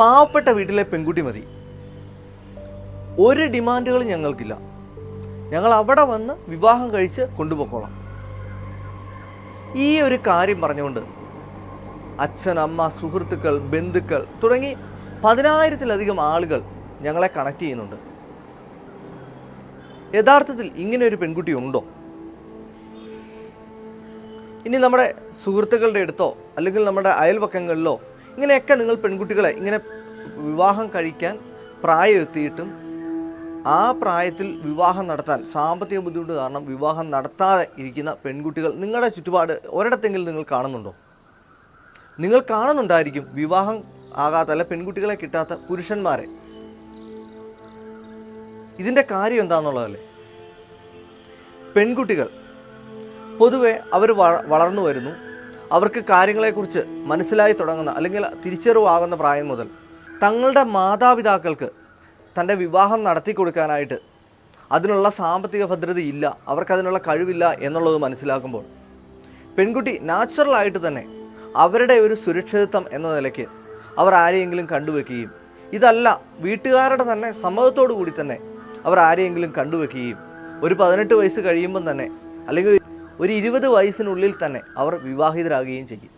പാവപ്പെട്ട വീട്ടിലെ പെൺകുട്ടി മതി. ഒരു ഡിമാൻഡുകളും ഞങ്ങൾക്കില്ല. ഞങ്ങൾ അവിടെ വന്ന് വിവാഹം കഴിച്ച് കൊണ്ടുപോയിക്കോളാം ഈ ഒരു കാര്യം പറഞ്ഞുകൊണ്ട് അച്ഛൻ അമ്മ സുഹൃത്തുക്കൾ ബന്ധുക്കൾ തുടങ്ങി പതിനായിരത്തിലധികം ആളുകൾ ഞങ്ങളെ കണക്ട് ചെയ്യുന്നുണ്ട്. യഥാർത്ഥത്തിൽ ഇങ്ങനെ ഒരു പെൺകുട്ടി ഉണ്ടോ? ഇനി നമ്മുടെ സുഹൃത്തുക്കളുടെ അടുത്തോ അല്ലെങ്കിൽ നമ്മുടെ അയൽപക്കങ്ങളിലോ ഇങ്ങനെയൊക്കെ നിങ്ങൾ പെൺകുട്ടികളെ ഇങ്ങനെ വിവാഹം കഴിക്കാൻ പ്രായം എത്തിയിട്ടും ആ പ്രായത്തിൽ വിവാഹം നടത്താൻ സാമ്പത്തിക ബുദ്ധിമുട്ട് കാരണം വിവാഹം നടത്താതെ ഇരിക്കുന്ന പെൺകുട്ടികൾ നിങ്ങളുടെ ചുറ്റുപാട് ഒരിടത്തെങ്കിലും നിങ്ങൾ കാണുന്നുണ്ടോ? നിങ്ങൾ കാണുന്നുണ്ടായിരിക്കും വിവാഹം ആകാത്ത അല്ല പെൺകുട്ടികളെ കിട്ടാത്ത പുരുഷന്മാരെ. ഇതിന്റെ കാര്യം എന്താണെന്നുള്ളതല്ലേ പെൺകുട്ടികൾ പൊതുവെ അവർ വളർന്നു വരുന്നു. അവർക്ക് കാര്യങ്ങളെക്കുറിച്ച് മനസ്സിലായി തുടങ്ങുന്ന അല്ലെങ്കിൽ തിരിച്ചറിവാകുന്ന പ്രായം മുതൽ തങ്ങളുടെ മാതാപിതാക്കൾക്ക് തന്റെ വിവാഹം നടത്തി കൊടുക്കാനായിട്ട് അതിനുള്ള സാമ്പത്തിക ഭദ്രത ഇല്ല അവർക്കതിനുള്ള കഴിവില്ല എന്നുള്ളത് മനസ്സിലാക്കുമ്പോൾ പെൺകുട്ടി നാച്ചുറലായിട്ട് തന്നെ അവരുടെ ഒരു സുരക്ഷിതത്വം എന്ന നിലയ്ക്ക് അവർ ആരെയെങ്കിലും കണ്ടുവെക്കുകയും ഇതല്ല വീട്ടുകാരുടെ തന്നെ സമ്മതത്തോടു കൂടി തന്നെ അവർ ആരെയെങ്കിലും കണ്ടുവെക്കുകയും ഒരു പതിനെട്ട് വയസ്സ് കഴിയുമ്പം തന്നെ അല്ലെങ്കിൽ ഒരു ഇരുപത് വയസ്സിനുള്ളിൽ തന്നെ അവർ വിവാഹിതരാകുകയും ചെയ്യും.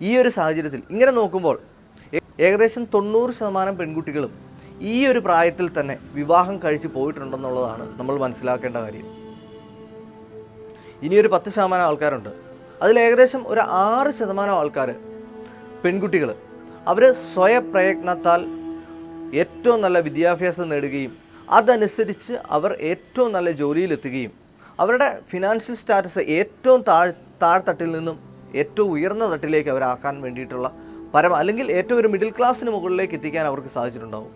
ഈ ഒരു സാഹചര്യത്തിൽ ഇങ്ങനെ നോക്കുമ്പോൾ ഏകദേശം തൊണ്ണൂറ് ശതമാനം പെൺകുട്ടികളും ഈ ഒരു പ്രായത്തിൽ തന്നെ വിവാഹം കഴിച്ച് പോയിട്ടുണ്ടെന്നുള്ളതാണ് നമ്മൾ മനസ്സിലാക്കേണ്ട കാര്യം. ഇനിയൊരു പത്ത് ശതമാനം ആൾക്കാരുണ്ട്. അതിൽ ഏകദേശം ഒരു ആറ് ശതമാനം ആൾക്കാർ പെൺകുട്ടികൾ. അവർ സ്വയപ്രയത്നത്താൽ ഏറ്റവും നല്ല വിദ്യാഭ്യാസം നേടുകയും അതനുസരിച്ച് അവർ ഏറ്റവും നല്ല ജോലിയിലെത്തുകയും അവരുടെ ഫിനാൻഷ്യൽ സ്റ്റാറ്റസ് ഏറ്റവും താഴ് താഴ്ത്തട്ടിൽ നിന്നും ഏറ്റവും ഉയർന്ന തട്ടിലേക്ക് അവരാക്കാൻ വേണ്ടിയിട്ടുള്ള പരമ അല്ലെങ്കിൽ ഏറ്റവും ഒരു മിഡിൽ ക്ലാസ്സിന് മുകളിലേക്ക് എത്തിക്കാൻ അവർക്ക് സാധിച്ചിട്ടുണ്ടാവും.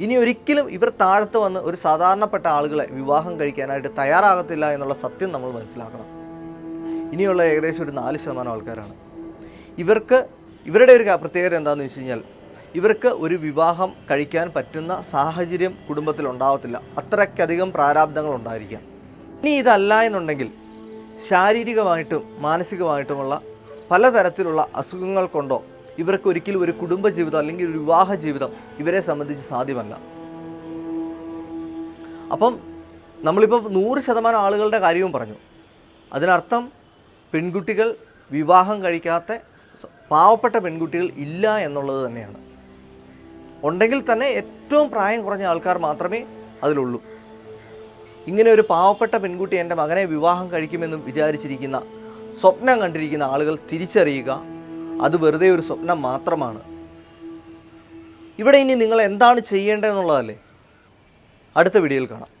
ഇനി ഒരിക്കലും ഇവർ താഴത്ത് വന്ന് ഒരു സാധാരണപ്പെട്ട ആളുകളെ വിവാഹം കഴിക്കാനായിട്ട് തയ്യാറാകത്തില്ല എന്നുള്ള സത്യം നമ്മൾ മനസ്സിലാക്കണം. ഇനിയുള്ള ഏകദേശം ഒരു നാല് ശതമാനം ആൾക്കാരാണ്. ഇവർക്ക് ഇവരുടെ ഒരു പ്രത്യേകത എന്താണെന്ന് വെച്ച് കഴിഞ്ഞാൽ ഇവർക്ക് ഒരു വിവാഹം കഴിക്കാൻ പറ്റുന്ന സാഹചര്യം കുടുംബത്തിൽ ഉണ്ടാവത്തില്ല. അത്രയ്ക്കധികം പ്രാരാബ്ദങ്ങൾ ഉണ്ടായിരിക്കാം. ഇനി ഇതല്ല എന്നുണ്ടെങ്കിൽ ശാരീരികമായിട്ടും മാനസികമായിട്ടുമുള്ള പലതരത്തിലുള്ള അസുഖങ്ങൾ കൊണ്ടോ ഇവർക്ക് ഒരിക്കലും ഒരു കുടുംബ ജീവിതം അല്ലെങ്കിൽ ഒരു വിവാഹ ജീവിതം ഇവരെ സംബന്ധിച്ച് സാധ്യമല്ല. അപ്പം നമ്മളിപ്പോൾ നൂറ് ശതമാനം ആളുകളുടെ കാര്യവും പറഞ്ഞു. അതിനർത്ഥം പെൺകുട്ടികൾ വിവാഹം കഴിക്കാത്ത പാവപ്പെട്ട പെൺകുട്ടികൾ ഇല്ല എന്നുള്ളത് തന്നെയാണ്. ഉണ്ടെങ്കിൽ തന്നെ ഏറ്റവും പ്രായം കുറഞ്ഞ ആൾക്കാർ മാത്രമേ അതിലുള്ളൂ. ഇങ്ങനെ ഒരു പാവപ്പെട്ട പെൺകുട്ടി എന്റെ മകനെ വിവാഹം കഴിക്കുമെന്നും വിചാരിച്ചിരിക്കുന്ന സ്വപ്നം കണ്ടിരിക്കുന്ന ആളുകൾ തിരിച്ചറിയുക അത് വെറുതെ ഒരു സ്വപ്നം മാത്രമാണ്. ഇവിടെ ഇനി നിങ്ങൾ എന്താണ് ചെയ്യേണ്ടതെന്നുള്ളതല്ലേ? അടുത്ത വീഡിയോയിൽ കാണാം.